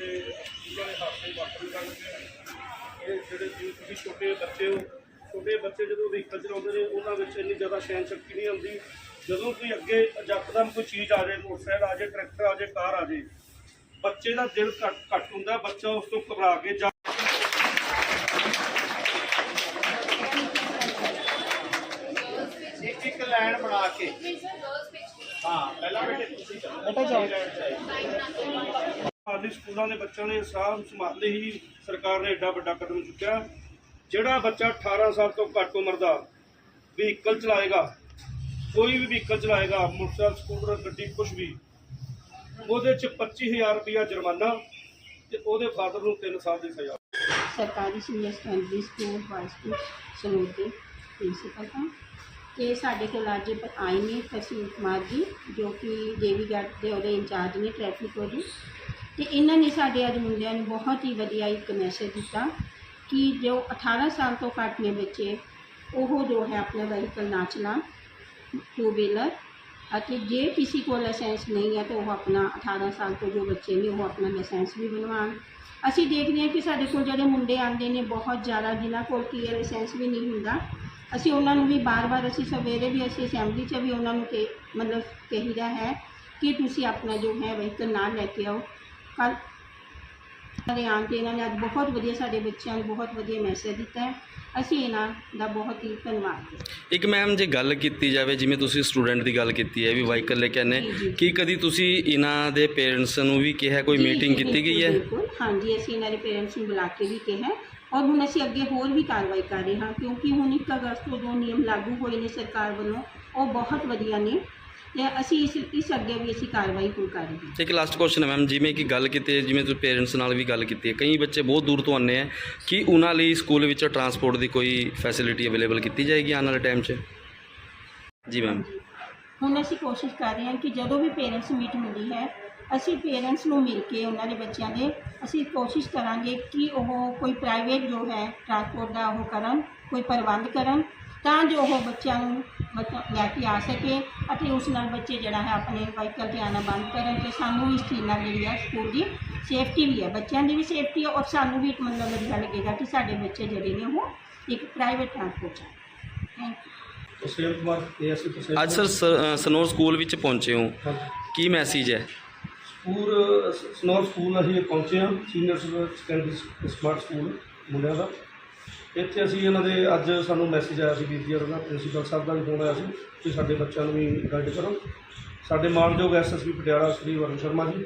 ਜਿਹੜੇ ਸਕੂਲਾਂ ਦੇ ਹਾਦਸੇ ਵਾਪਰ ਕਰਦੇ ਇਹ ਜਿਹੜੇ ਜੀ ਤੁਸੀਂ ਛੋਟੇ ਬੱਚੇ ਹੋ ਛੋਟੇ ਬੱਚੇ ਜਦੋਂ ਵਹੀਕਲ ਚਲਾਉਂਦੇ ਨੇ ਉਹਨਾਂ ਵਿੱਚ ਇੰਨੀ ਜ਼ਿਆਦਾ ਸਹਿਣ ਸ਼ਕਤੀ ਨਹੀਂ ਹੁੰਦੀ ਜਦੋਂ ਕੋਈ ਅੱਗੇ ਯਕਦਮ ਕੋਈ ਚੀਜ਼ ਆ ਜਾਏ ਮੋਟਰਸਾਈਕਲ ਆ ਜਾਏ ਟਰੈਕਟਰ ਆ ਜਾਏ ਕਾਰ ਆ ਜਾਏ ਬੱਚੇ ਦਾ ਦਿਲ ਘੱਟ ਘੱਟ ਹੁੰਦਾ ਬੱਚਾ ਉਸ ਤੋਂ ਘਬਰਾ ਕੇ ਜਾ ਇੱਕ ਇੱਕ ਲਾਈਨ ਬਣਾ ਕੇ ਹਾਂ ਪਹਿਲਾਂ ਬੇਟੇ ਤੁਸੀਂ ਬੇਟਾ ਜਾਓ ਹਾਲੀ ਸਕੂਲਾਂ ਦੇ ਬੱਚਿਆਂ ਨੇ ਸਾਹ ਸੰਭਾਲਦੇ ਹੀ ਸਰਕਾਰ ਨੇ ਐਡਾ ਵੱਡਾ ਕਦਮ ਚੁੱਕਿਆ। ਜਿਹੜਾ ਬੱਚਾ 18 ਸਾਲ ਤੋਂ ਘੱਟ ਉਮਰ ਦਾ ਵਹੀਕਲ ਚਲਾਏਗਾ, ਕੋਈ ਵੀ ਵਹੀਕਲ ਚਲਾਏਗਾ, ਮੋਟਰਸਾਈਕਲ, ਸਕੂਟਰ, ਗੱਡੀ ਕੁਝ ਵੀ, ਉਹਦੇ ਚ 25000 ਰੁਪਇਆ ਜੁਰਮਾਨਾ ਤੇ ਉਹਦੇ ਫਾਦਰ ਨੂੰ 3 ਸਾਲ ਦੀ ਸਜ਼ਾ। ਸਰਕਾਰੀ ਸੀਨੀਅਰ ਸੈਕੰਡਰੀ ਸਕੂਲ ਵਾਈਸਪੁਰ ਸਲੂਟ ਦੇ ਪ੍ਰਿੰਸੀਪਲ ਹਾਂ ਤੇ ਸਾਡੇ ਕੋਲ ਅੱਜ ਆਏ ਨੇ ਤਸੀਲ ਕੁਮਾਰ ਜੀ, ਜੋ ਕਿ ਦੇਵੀਗੜ੍ਹ ਦੇ ਉਹਦੇ ਇੰਚਾਰਜ ਨੇ ਟ੍ਰੈਫਿਕ ਉਹਦੇ ਤੇ ਇਹਨਾਂ ਨੇ ਸਾਡੇ ਅੱਜ ਮੁੰਡਿਆਂ ਨੂੰ ਬਹੁਤ ਹੀ ਵਧੀਆ ਇੱਕ ਮੈਸੇਜ ਦਿੱਤਾ ਕਿ ਜੋ 18 ਸਾਲ ਤੋਂ ਘੱਟ ਨੇ ਬੱਚੇ, ਉਹ ਜੋ ਹੈ ਆਪਣਾ ਵਹੀਕਲ ਨਾ ਚਲਾਉਣ ਟੂ ਵੀਲਰ ਅਤੇ ਜੇ ਕਿਸੇ ਕੋਲ ਲਾਇਸੈਂਸ ਨਹੀਂ ਹੈ ਤਾਂ ਉਹ ਆਪਣਾ 18 ਸਾਲ ਤੋਂ ਜੋ ਬੱਚੇ ਨੇ ਉਹ ਆਪਣਾ ਲਾਇਸੈਂਸ ਵੀ ਬਣਵਾਉਣ। ਅਸੀਂ ਦੇਖਦੇ ਹਾਂ ਕਿ ਸਾਡੇ ਕੋਲ ਜਿਹੜੇ ਮੁੰਡੇ ਆਉਂਦੇ ਨੇ ਬਹੁਤ ਜ਼ਿਆਦਾ ਜਿਨ੍ਹਾਂ ਕੋਲ ਕੀ ਹੈ ਲਾਇਸੈਂਸ ਵੀ ਨਹੀਂ ਹੁੰਦਾ, ਅਸੀਂ ਉਹਨਾਂ ਨੂੰ ਵੀ ਬਾਰ-ਬਾਰ ਅਸੀਂ ਸਵੇਰੇ ਵੀ ਅਸੀਂ ਅਸੈਂਬਲੀ 'ਚ ਵੀ ਉਹਨਾਂ ਨੂੰ ਕਿ ਮਤਲਬ ਕਹੀਦਾ ਹੈ ਕਿ ਤੁਸੀਂ ਆਪਣਾ ਜੋ ਹੈ ਵਹੀਕਲ ਨਾਲ ਲੈ ਕੇ ਆਓ। ਕੱਲ ਦੇ ਆਉਣ 'ਤੇ ਇਹਨਾਂ ਨੇ ਅੱਜ ਬਹੁਤ ਵਧੀਆ ਸਾਡੇ ਬੱਚਿਆਂ ਨੂੰ ਬਹੁਤ ਵਧੀਆ ਮੈਸੇਜ ਦਿੱਤਾ ਹੈ ਅਸੀਂ ਇਹਨਾਂ ਦਾ ਬਹੁਤ ਹੀ ਧੰਨਵਾਦ ਕਰਦੇ ਹਾਂ। ਇੱਕ ਮੈਮ ਜੇ ਗੱਲ ਕੀਤੀ ਜਾਵੇ ਜਿਵੇਂ ਤੁਸੀਂ ਸਟੂਡੈਂਟ ਦੀ ਗੱਲ ਕੀਤੀ ਹੈ ਵੀ ਵਾਹੀਕਲ ਲੈ ਕੇ ਆਨੇ ਜੀ, ਜੀ। ਕੀ ਕਦੀ ਤੁਸੀਂ ਇਹਨਾਂ ਦੇ ਪੇਰੈਂਟਸ ਨੂੰ ਵੀ ਕਿਹਾ ਕੋਈ ਜੀ, ਮੀਟਿੰਗ ਜੀ, ਕੀਤੀ ਗਈ ਹੈ ਬਿਲਕੁਲ, ਬਿਲਕੁਲ। ਹਾਂਜੀ ਅਸੀਂ ਇਹਨਾਂ ਦੇ ਪੇਰੈਂਟਸ ਨੂੰ ਬੁਲਾ ਕੇ ਵੀ ਕਿਹਾ ਹੈ ਔਰ ਹੁਣ ਅਸੀਂ ਅੱਗੇ ਹੋਰ ਵੀ ਕਾਰਵਾਈ ਕਰ ਰਹੇ ਹਾਂ ਕਿਉਂਕਿ ਹੁਣ 1 ਅਗਸਤ ਤੋਂ ਜੋ ਨਿਯਮ ਲਾਗੂ ਹੋਏ ਨੇ ਸਰਕਾਰ ਵੱਲੋਂ ਉਹ ਬਹੁਤ ਵਧੀਆ ਨੇ ਤੇ ਅਸੀਂ ਇਸ ਇਸ ਅੱਗੇ ਵੀ ਅਸੀਂ ਕਾਰਵਾਈ ਹੁਣ ਕਰ ਰਹੇ ਹਾਂ। ਇੱਕ ਲਾਸਟ ਕੁਐਸਚਨ ਹੈ ਮੈਮ ਜਿਵੇਂ ਕਿ ਗੱਲ ਕੀਤੀ ਹੈ ਜਿਵੇਂ ਤੁਸੀਂ ਪੇਰੈਂਟਸ ਨਾਲ ਵੀ ਗੱਲ ਕੀਤੀ ਹੈ ਕਈ ਬੱਚੇ ਬਹੁਤ ਦੂਰ ਤੋਂ ਆਉਂਦੇ ਆ ਕਿ ਉਹਨਾਂ ਲਈ ਸਕੂਲ ਵਿੱਚ ਟਰਾਂਸਪੋਰਟ ਦੀ ਕੋਈ ਫੈਸਿਲਿਟੀ ਅਵੇਲੇਬਲ ਕੀਤੀ ਜਾਏਗੀ ਆਉਣ ਵਾਲੇ ਟਾਈਮ 'ਚ? ਜੀ ਮੈਮ। ਹੁਣ ਅਸੀਂ ਕੋਸ਼ਿਸ਼ ਕਰ ਰਹੇ ਹਾਂ ਕਿ ਜਦੋਂ ਵੀ ਪੇਰੈਂਟਸ ਮੀਟ ਹੁੰਦੀ ਹੈ ਅਸੀਂ ਪੇਰੈਂਟਸ ਨੂੰ ਮਿਲ ਕੇ ਉਹਨਾਂ ਦੇ ਬੱਚਿਆਂ ਦੇ ਅਸੀਂ ਕੋਸ਼ਿਸ਼ ਕਰਾਂਗੇ ਕਿ ਉਹ ਕੋਈ ਪ੍ਰਾਈਵੇਟ ਜੋ ਹੈ ਟਰਾਂਸਪੋਰਟ ਦਾ ਉਹ ਕਰਨ ਕੋਈ ਪ੍ਰਬੰਧ ਕਰਨ ਤਾਂ ਜੋ ਉਹ ਬੱਚਿਆਂ ਨੂੰ ਲੈ ਕੇ ਆ ਸਕੇ ਅਤੇ ਉਸ ਨਾਲ ਬੱਚੇ ਜਿਹੜਾ ਹੈ ਆਪਣੇ ਵਾਹੀਕਲ ਤੇ ਆਉਣਾ ਬੰਦ ਕਰਨ ਤੇ ਸਾਨੂੰ ਵੀ ਇਸ ਚੀਜ਼ ਨਾਲ ਜਿਹੜੀ ਹੈ ਸਕੂਲ ਦੀ ਸੇਫਟੀ ਵੀ ਹੈ ਬੱਚਿਆਂ ਦੀ ਵੀ ਸੇਫਟੀ ਹੈ ਔਰ ਸਾਨੂੰ ਵੀ ਮਤਲਬ ਵਧੀਆ ਲੱਗੇਗਾ ਕਿ ਸਾਡੇ ਬੱਚੇ ਜਿਹੜੇ ਨੇ ਉਹ ਇੱਕ ਪ੍ਰਾਈਵੇਟ ਟਰਾਂਸਪੋਰਟ 'ਚ ਥੈਂਕ ਯੂ ਕੁਮਾਰ ਅੱਜ ਸਰ ਸਨੋਰ ਸਕੂਲ ਵਿੱਚ ਪਹੁੰਚੇ ਹੋ। ਕੀ ਮੈਸੇਜ ਹੈ? ਸਕੂਲ ਸਨੋਰ ਸਕੂਲ ਅਸੀਂ ਪਹੁੰਚੇ ਹਾਂ ਸੀਨੀਅਰ ਸੈਕੰਡਰੀ ਸਮਾਰਟ ਸਕੂਲ ਮੁੰਡਿਆਂ ਦਾ। ਇੱਥੇ ਅਸੀਂ ਇਹਨਾਂ ਦੇ ਅੱਜ ਸਾਨੂੰ ਮੈਸੇਜ ਆਇਆ ਸੀ ਵੀਰ ਜੀ ਉਹਨਾਂ ਪ੍ਰਿੰਸੀਪਲ ਸਾਹਿਬ ਦਾ ਵੀ ਫੋਨ ਆਇਆ ਸੀ ਕਿ ਸਾਡੇ ਬੱਚਿਆਂ ਨੂੰ ਵੀ ਗਾਈਡ ਕਰੋ। ਸਾਡੇ ਮਾਨਯੋਗ ਐਸਐਸਪੀ ਪਟਿਆਲਾ ਸ੍ਰੀ ਵਰੁਣ ਸ਼ਰਮਾ ਜੀ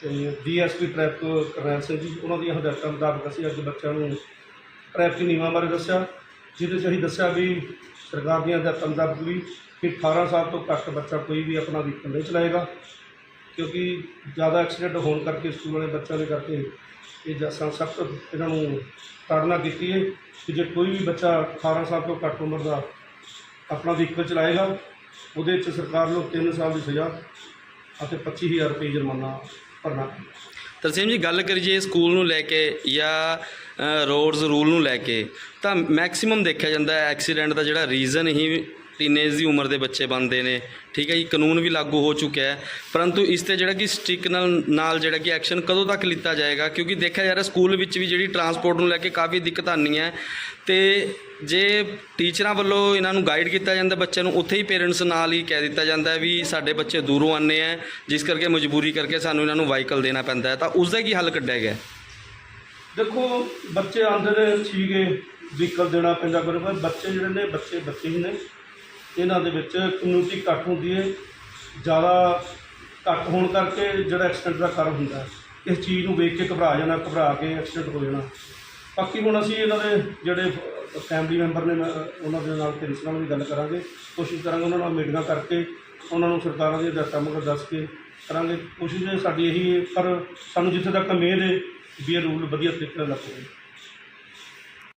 ਤੇ ਡੀਐਸਪੀ ਟ੍ਰੈਫਿਕ ਕਰਨੈਲ ਸਿੰਘ ਜੀ, ਉਹਨਾਂ ਦੀਆਂ ਹਦਾਇਤਾਂ ਮੁਤਾਬਕ ਅਸੀਂ ਅੱਜ ਬੱਚਿਆਂ ਨੂੰ ਟ੍ਰੈਫਿਕ ਨਿਯਮਾਂ ਬਾਰੇ ਦੱਸਿਆ, ਜਿਹਦੇ 'ਚ ਅਸੀਂ ਦੱਸਿਆ ਵੀ ਸਰਕਾਰ ਦੀਆਂ ਹਦਾਇਤਾਂ ਮੁਤਾਬਕ ਵੀ ਕਿ 18 ਸਾਲ ਤੋਂ ਘੱਟ ਬੱਚਾ ਕੋਈ ਵੀ ਆਪਣਾ ਵਹੀਕਲ ਨਹੀਂ ਚਲਾਏਗਾ ਕਿਉਂਕਿ ਜ਼ਿਆਦਾ ਐਕਸੀਡੈਂਟ ਹੋਣ ਕਰਕੇ ਸਕੂਲ ਵਾਲੇ ਬੱਚਿਆਂ ਦੇ ਕਰਕੇ ਇਹ ਜਸਾਂ ਸਖਤ ਇਹਨਾਂ ਨੂੰ ਤਾੜਨਾ ਕੀਤੀ ਹੈ ਕਿ ਜੇ ਕੋਈ ਵੀ ਬੱਚਾ 18 ਸਾਲ ਤੋਂ ਘੱਟ ਉਮਰ ਦਾ ਆਪਣਾ ਵਹੀਕਲ ਚਲਾਏਗਾ, ਉਹਦੇ 'ਚ ਸਰਕਾਰ ਨੂੰ 3 ਸਾਲ ਦੀ ਸਜ਼ਾ ਅਤੇ 25000 ਰੁਪਏ ਜੁਰਮਾਨਾ ਭਰਨਾ। ਤਰਸੇਮ ਜੀ, ਗੱਲ ਕਰੀਏ ਸਕੂਲ ਨੂੰ ਲੈ ਕੇ ਜਾਂ ਰੋਡਸ ਰੂਲ ਨੂੰ ਲੈ ਕੇ, ਤਾਂ ਮੈਕਸਿਮਮ ਦੇਖਿਆ ਜਾਂਦਾ ਐਕਸੀਡੈਂਟ ਦਾ ਜਿਹੜਾ ਰੀਜ਼ਨ ਹੀ ਟੀਨੇਜ ਦੀ ਉਮਰ ਦੇ ਬੱਚੇ ਬਣਦੇ ਨੇ। ਠੀਕ ਹੈ ਜੀ, ਕਾਨੂੰਨ ਵੀ ਲਾਗੂ ਹੋ ਚੁੱਕਿਆ ਹੈ। ਪਰੰਤੂ ਇਸ ਤੇ ਜਿਹੜਾ ਕਿ ਸਟਿਕ ਨਾਲ ਨਾਲ ਜਿਹੜਾ ਕਿ ਐਕਸ਼ਨ ਕਦੋਂ ਤੱਕ ਲਿੱਤਾ ਜਾਏਗਾ? ਕਿਉਂਕਿ ਦੇਖਿਆ ਜਾ ਰਿਹਾ ਸਕੂਲ ਵਿੱਚ ਵੀ ਜਿਹੜੀ ਟਰਾਂਸਪੋਰਟ ਨੂੰ ਲੈ ਕੇ ਕਾਫੀ ਦਿੱਕਤ ਆਉਂਦੀ ਹੈ। ਤੇ ਜੇ ਟੀਚਰਾਂ ਵੱਲੋਂ ਇਹਨਾਂ ਨੂੰ ਗਾਈਡ ਕੀਤਾ ਜਾਂਦਾ ਬੱਚਿਆਂ ਨੂੰ, ਉੱਥੇ ਹੀ ਪੇਰੈਂਟਸ ਨਾਲ ਹੀ ਕਹਿ ਦਿੱਤਾ ਜਾਂਦਾ ਵੀ ਸਾਡੇ ਬੱਚੇ ਦੂਰੋਂ ਆਉਂਦੇ ਆ ਜਿਸ ਕਰਕੇ ਮਜਬੂਰੀ ਕਰਕੇ ਸਾਨੂੰ ਇਹਨਾਂ ਨੂੰ ਵਾਹੀਕਲ ਦੇਣਾ ਪੈਂਦਾ ਹੈ। ਤਾਂ ਉਸ ਦਾ ਕੀ ਹੱਲ ਕੱਢਿਆ ਗਿਆ? ਦੇਖੋ, ਬੱਚੇ ਆਉਂਦੇ ਨੇ, ਠੀਕ ਵਹੀਕਲ ਦੇਣਾ ਪੈਂਦਾ, ਪਰ ਬੱਚੇ ਜਿਹੜੇ ਨੇ, ਬੱਚੇ ਬੱਚੇ ਹੀ ਨੇ। ਇਹਨਾਂ ਦੇ ਵਿੱਚ ਕਮਿਊਨਿਟੀ ਘੱਟ ਹੁੰਦੀ ਹੈ ਜ਼ਿਆਦਾ ਘੱਟ ਹੋਣ ਕਰਕੇ ਜਿਹੜਾ ਐਕਸੀਡੈਂਟ ਦਾ ਕਾਰਨ ਹੁੰਦਾ ਹੈ। ਇਸ ਚੀਜ਼ ਨੂੰ ਵੇਖ ਕੇ ਘਬਰਾ ਜਾਣਾ ਘਬਰਾ ਕੇ ਐਕਸੀਡੈਂਟ ਹੋ ਜਾਣਾ। ਬਾਕੀ ਹੁਣ ਅਸੀਂ ਇਹਨਾਂ ਦੇ ਜਿਹੜੇ ਫੈਮਿਲੀ ਮੈਂਬਰ ਨੇ ਮੈਂ ਉਹਨਾਂ ਦੇ ਨਾਲ ਪੇਰੈਂਟਸ ਨਾਲ ਵੀ ਗੱਲ ਕਰਾਂਗੇ। ਕੋਸ਼ਿਸ਼ ਕਰਾਂਗੇ ਉਹਨਾਂ ਨਾਲ ਮੀਟਿੰਗਾਂ ਕਰਕੇ ਉਹਨਾਂ ਨੂੰ ਸਰਕਾਰਾਂ ਦੀਆਂ ਹਦਾਇਤਾਂ ਮੁਤਾਬਕ ਦੱਸ ਕੇ ਕਰਾਂਗੇ। ਕੋਸ਼ਿਸ਼ ਸਾਡੀ ਇਹੀ ਹੈ, ਪਰ ਸਾਨੂੰ ਜਿੱਥੇ ਤੱਕ ਉਮੀਦ ਹੈ ਵੀ ਇਹ ਰੂਲ ਵਧੀਆ ਤਰੀਕੇ ਨਾਲ ਲੱਗੂ